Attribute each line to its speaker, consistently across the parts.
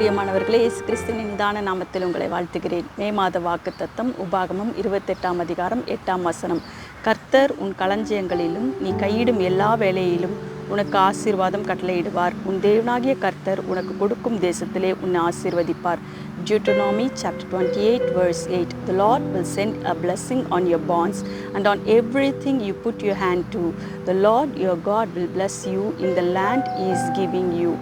Speaker 1: பிரியமானவர்களே இயேசு கிறிஸ்துவின் நிதான நாமத்தில் உங்களை வாழ்த்துகிறேன். மே மாத வாக்கு தத்தம் உபாகமம் இருபத்தெட்டாம் அதிகாரம் எட்டாம் வசனம். கர்த்தர் உன் களஞ்சியங்களிலும் நீ கையிடும் எல்லா வேலையிலும் உனக்கு ஆசீர்வாதம் கட்டளையிடுவார். உன் தேவனாகிய கர்த்தர் உனக்கு கொடுக்கும் தேசத்திலே உன்னை ஆசீர்வதிப்பார். Deuteronomy chapter 28 verse 8 The Lord will send a blessing on your bonds and on everything you put your hand to. The Lord your God will bless you in the land he is giving you.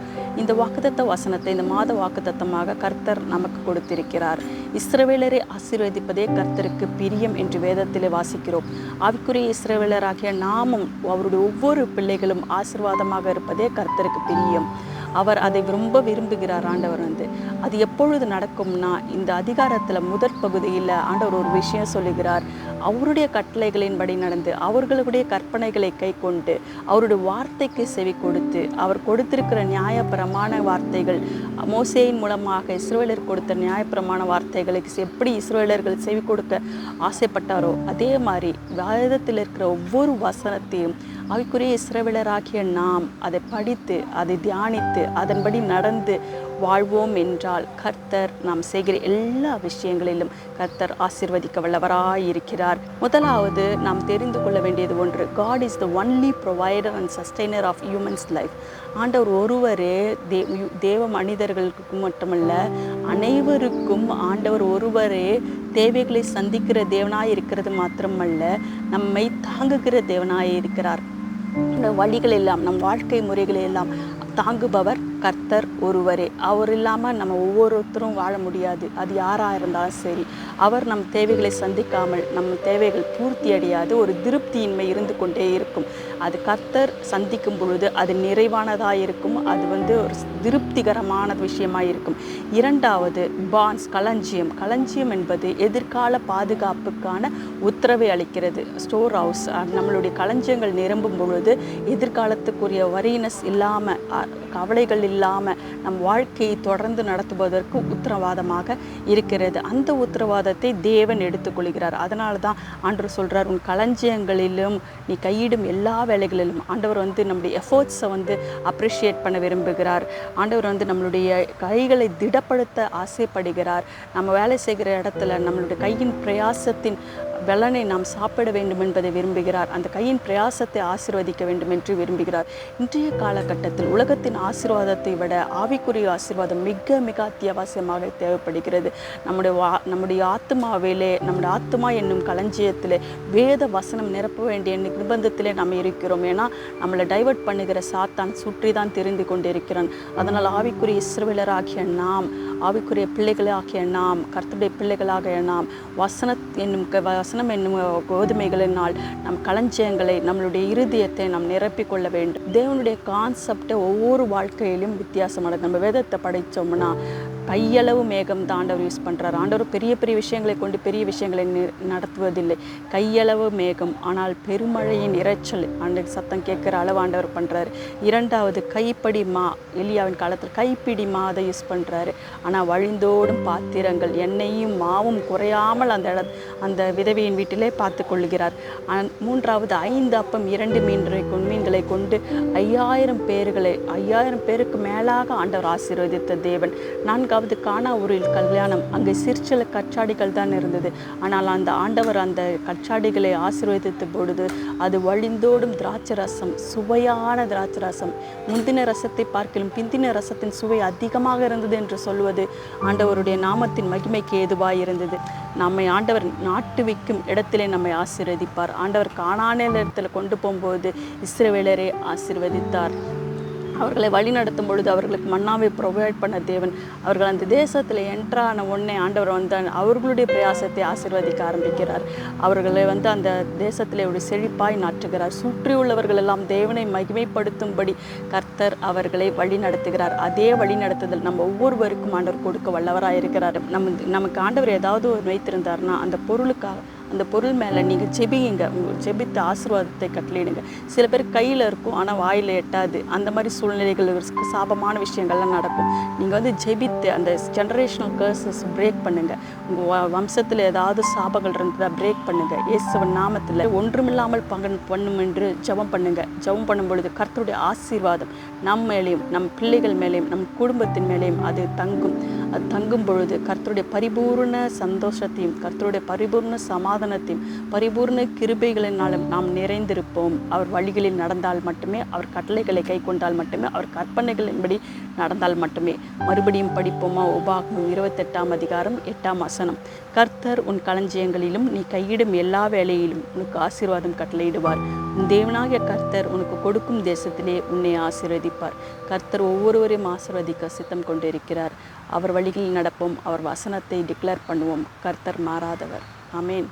Speaker 1: இந்த வாக்குத்தத்த வசனத்தை இந்த மாத வாக்குத்தத்தமாக கர்த்தர் நமக்கு கொடுத்திருக்கிறார். இஸ்ரவேலரை ஆசீர்வதிப்பதே கர்த்தருக்கு பிரியம் என்று வேதத்திலே வாசிக்கிறோம். ஆவிக்குரிய இஸ்ரவேலராகிய நாமும் அவருடைய ஒவ்வொரு பிள்ளைகளும் ஆசீர்வாதமாக இருப்பதே கர்த்தருக்கு பிரியம். அவர் அதை ரொம்ப விரும்புகிறார் ஆண்டவர் வந்து. அது எப்பொழுது நடக்கும்னா இந்த அதிகாரத்தில் முதற் பகுதியில் ஆண்டவர் ஒரு விஷயம் சொல்லுகிறார். அவருடைய கட்டளைகளின்படி நடந்து அவர்களுடைய கற்பனைகளை கை கொண்டு அவருடைய வார்த்தைக்கு செவி கொடுத்து அவர் கொடுத்திருக்கிற நியாயப்பிரமாண வார்த்தைகள் மோசையின் மூலமாக இஸ்ரேலர் கொடுத்த நியாயப்பிரமாண வார்த்தைகளுக்கு எப்படி இஸ்ரேலர்கள் செவி கொடுக்க ஆசைப்பட்டாரோ அதே மாதிரி வேதத்தில் இருக்கிற ஒவ்வொரு வசனத்தையும் அவைக்குரிய இஸ்ரவேலராகிய நாம் அதை படித்து அதை தியானித்து அதன்படி நடந்து வாழ்வோம் என்றால் கர்த்தர் நாம் செய்கிற எல்லா விஷயங்களிலும் கர்த்தர் ஆசிர்வதிக்க வல்லவராயிருக்கிறார் முதலாவது நாம் தெரிந்து கொள்ள வேண்டியது ஒன்று God is the only provider and sustainer of humans life ஆண்டவர் ஒருவரே தே தேவ மனிதர்களுக்கு மட்டுமல்ல அனைவருக்கும் ஆண்டவர் ஒருவரே தேவைகளை சந்திக்கிற தேவனாய் இருக்கிறது மாத்திரமல்ல நம்மை தாங்குகிற தேவனாய் இருக்கிறார். வழிகள் எல்லாம் நம் வாழ்க்கை முறைகளை எல்லாம் தாங்குபவர் கர்த்தர் ஒருவரே. அவர் இல்லாமல் நம்ம ஒவ்வொருத்தரும் வாழ முடியாது. அது யாராக இருந்தாலும் சரி. அவர் நம் தேவைகளை சந்திக்காமல் நம்ம தேவைகள் பூர்த்தி அடையாது. ஒரு திருப்தியின்மை இருந்து கொண்டே இருக்கும். அது கர்த்தர் சந்திக்கும் பொழுது அது நிறைவானதாக இருக்கும். அது வந்து ஒரு திருப்திகரமான விஷயமாக இருக்கும். இரண்டாவது பான்ஸ் களஞ்சியம். களஞ்சியம் என்பது எதிர்கால பாதுகாப்புக்கான உத்தரவை அளிக்கிறது. ஸ்டோர் ஹவுஸ் நம்மளுடைய களஞ்சியங்கள் நிரம்பும் பொழுது எதிர்காலத்துக்குரிய வரினஸ் இல்லாமல் கவலைகள் இல்லாமல் நம் வாழ்க்கையை தொடர்ந்து நடத்துவதற்கு உத்தரவாதமாக இருக்கிறது. அந்த உத்தரவாதத்தை தேவன் எடுத்துக்கொள்கிறார். அதனால தான் ஆண்டவர் சொல்கிறார் உன் களஞ்சியங்களிலும் நீ கையிடும் எல்லா வேலைகளிலும் ஆண்டவர் வந்து நம்முடைய எஃபோர்ட்ஸை வந்து அப்ரிஷியேட் பண்ண விரும்புகிறார். ஆண்டவர் வந்து நம்மளுடைய கைகளை திடப்படுத்த ஆசைப்படுகிறார். நம்ம வேலை செய்கிற இடத்துல நம்மளுடைய கையின் பிரயாசத்தின் பலனை நாம் சாப்பிட வேண்டும் என்பதை விரும்புகிறார். அந்த கையின் பிரயாசத்தை ஆசிர்வதிக்க வேண்டும் என்று விரும்புகிறார். இன்றைய காலகட்டத்தில் உலகத்தின் ஆசீர்வாதத்தை விட ஆவிக்குரிய ஆசீர்வாதம் மிக மிக அத்தியாவசியமாக தேவைப்படுகிறது. நம்முடைய வா நம்முடைய ஆத்மாவிலே நம்முடைய ஆத்மா என்னும் களஞ்சியத்தில் வேத வசனம் நிரப்ப வேண்டிய நிர்பந்தத்திலே நாம் இருக்கிறோம். ஏன்னா நம்மளை டைவர்ட் பண்ணுகிற சாத்தான் சுற்றி தான் தெரிந்து கொண்டிருக்கிறான். அதனால் ஆவிக்குரிய இஸ்ரவேலராகிய நாம் ஆவிக்குரிய பிள்ளைகளாகிய நாம் கர்த்தருடைய பிள்ளைகளாகிய நாம் வசன என்னும் வசனம் என்னும் கோதுமைகளினால் நம் களஞ்சியங்களை நம்மளுடைய இருதயத்தை நாம் நிரப்பிக் கொள்ள வேண்டும். தேவனுடைய கான்செப்டை ஒவ்வொரு வாழ்க்கையிலும் வித்தியாசமானது. நம்ம வேதத்தை படித்தோம்னா கையளவு மேகம் தான் ஆண்டவர் யூஸ் பண்ணுறார் ஆண்டவர் பெரிய பெரிய விஷயங்களை கொண்டு பெரிய விஷயங்களை நடத்துவதில்லை. கையளவு மேகம் ஆனால் பெருமழையின் இறைச்சல் ஆண்டு சத்தம் கேட்குற அளவு ஆண்டவர் பண்ணுறாரு இரண்டாவது கைப்படி மா எலியாவின் காலத்தில் கைப்பிடி மா அதை யூஸ் பண்ணுறாரு ஆனால் வழிந்தோடும் பாத்திரங்கள் எண்ணெயும் மாவும் குறையாமல் அந்த இட அந்த விதவையின் வீட்டிலே பார்த்து கொள்கிறார். மூன்றாவது ஐந்து அப்பம் இரண்டு மீன்களை மீன்களை கொண்டு ஐயாயிரம் பேர்களை ஐயாயிரம் பேருக்கு மேலாக ஆண்டவர் ஆசீர்வதித்த தேவன். நான்காவது நான்காவது காணாவூரில் கல்யாணம். அங்கே சிற்சில கச்சாடிகள் தான் இருந்தது. ஆனால் அந்த ஆண்டவர் அந்த கச்சாடிகளை ஆசீர்வதித்த பொழுது அது வழிந்தோடும் திராட்சை ரசம் சுவையான திராட்சை ரசம் முந்தின ரசத்தை பார்க்கலும் பிந்தின ரசத்தின் சுவை அதிகமாக இருந்தது என்று சொல்வது ஆண்டவருடைய நாமத்தின் மகிமைக்கு ஏதுவாக இருந்தது. நம்மை ஆண்டவர் நாட்டு வைக்கும் இடத்திலே நம்மை ஆசீர்வதிப்பார். ஆண்டவர் காணான இடத்துல கொண்டு போகும்போது இஸ்ரவேலரை ஆசீர்வதித்தார். அவர்களை வழி நடத்தும் பொழுது அவர்களுக்கு மன்னாவை ப்ரொவைட் பண்ண தேவன். அவர்கள் அந்த தேசத்தில் என்ட்ரான உடனே ஆண்டவர் வந்து அவர்களுடைய பிரயாசத்தை ஆசிர்வதிக்க ஆரம்பிக்கிறார். அவர்களை வந்து அந்த தேசத்தில் ஒரு செழிப்பாய் நாட்டுகிறார் சுற்றியுள்ளவர்கள் எல்லாம் தேவனை மகிமைப்படுத்தும்படி கர்த்தர் அவர்களை வழி நடத்துகிறார். அதே வழி நடத்துதல் நம்ம ஒவ்வொருவருக்கும் ஆண்டவர் கொடுக்க வல்லவராக இருக்கிறார் நம்ம நமக்கு ஆண்டவர் ஏதாவது ஒரு வைத்திருந்தார்னா அந்த பொருளுக்காக அந்த பொருள் மேலே நீங்கள் ஜெபியுங்க உங்கள் ஜெபித்த ஆசீர்வாதத்தை கட்டளையிடுங்க. சில பேர் கையில் இருக்கும் ஆனால் வாயில் எட்டாது. அந்த மாதிரி சூழ்நிலைகள் சாபமான விஷயங்கள்லாம் நடக்கும். நீங்கள் வந்து ஜெபித்து அந்த ஜென்ரேஷனல் கர்சஸ் பிரேக் பண்ணுங்கள் உங்கள் வம்சத்தில் ஏதாவது சாபங்கள் இருந்ததா பிரேக் பண்ணுங்கள் இயேசுவன் நாமத்தில் ஒன்றுமில்லாமல் பங்கு பண்ணும் என்று ஜெபம் பண்ணுங்கள் ஜெபம் பண்ணும் பொழுது கர்த்தருடைய ஆசீர்வாதம் நம் மேலேயும் நம் பிள்ளைகள் மேலேயும் நம் குடும்பத்தின் மேலேயும் அது தங்கும். அது தங்கும் பொழுது கர்த்தருடைய பரிபூர்ண சந்தோஷத்தையும் கர்த்தருடைய பரிபூர்ண சமாதானத்தையும் பரிபூர்ண கிருபைகளினாலும் நாம் நிறைந்திருப்போம். அவர் வழிகளில் நடந்தால் மட்டுமே அவர் கட்டளைகளை கை கொண்டால் மட்டுமே அவர் கற்பனைகளின்படி நடந்தால் மட்டுமே. மறுபடியும் படிப்போமா? உபாகமும் இருபத்தெட்டாம் அதிகாரம் எட்டாம் வசனம். கர்த்தர் உன் களஞ்சியங்களிலும் நீ கையிடும் எல்லா வேலையிலும் உனக்கு ஆசீர்வாதம் கட்டளையிடுவார். தேவனாகிய கர்த்தர் உனக்கு கொடுக்கும் தேசத்திலே உன்னை ஆசீர்வதிப்பார். கர்த்தர் ஒவ்வொருவரையும் ஆசீர்வதிக்க சித்தம் கொண்டிருக்கிறார். அவர் வழிகளில் நடப்போம். அவர் வசனத்தை டிக்ளேர் பண்ணுவோம். கர்த்தர் மாறாதவர். அமேன்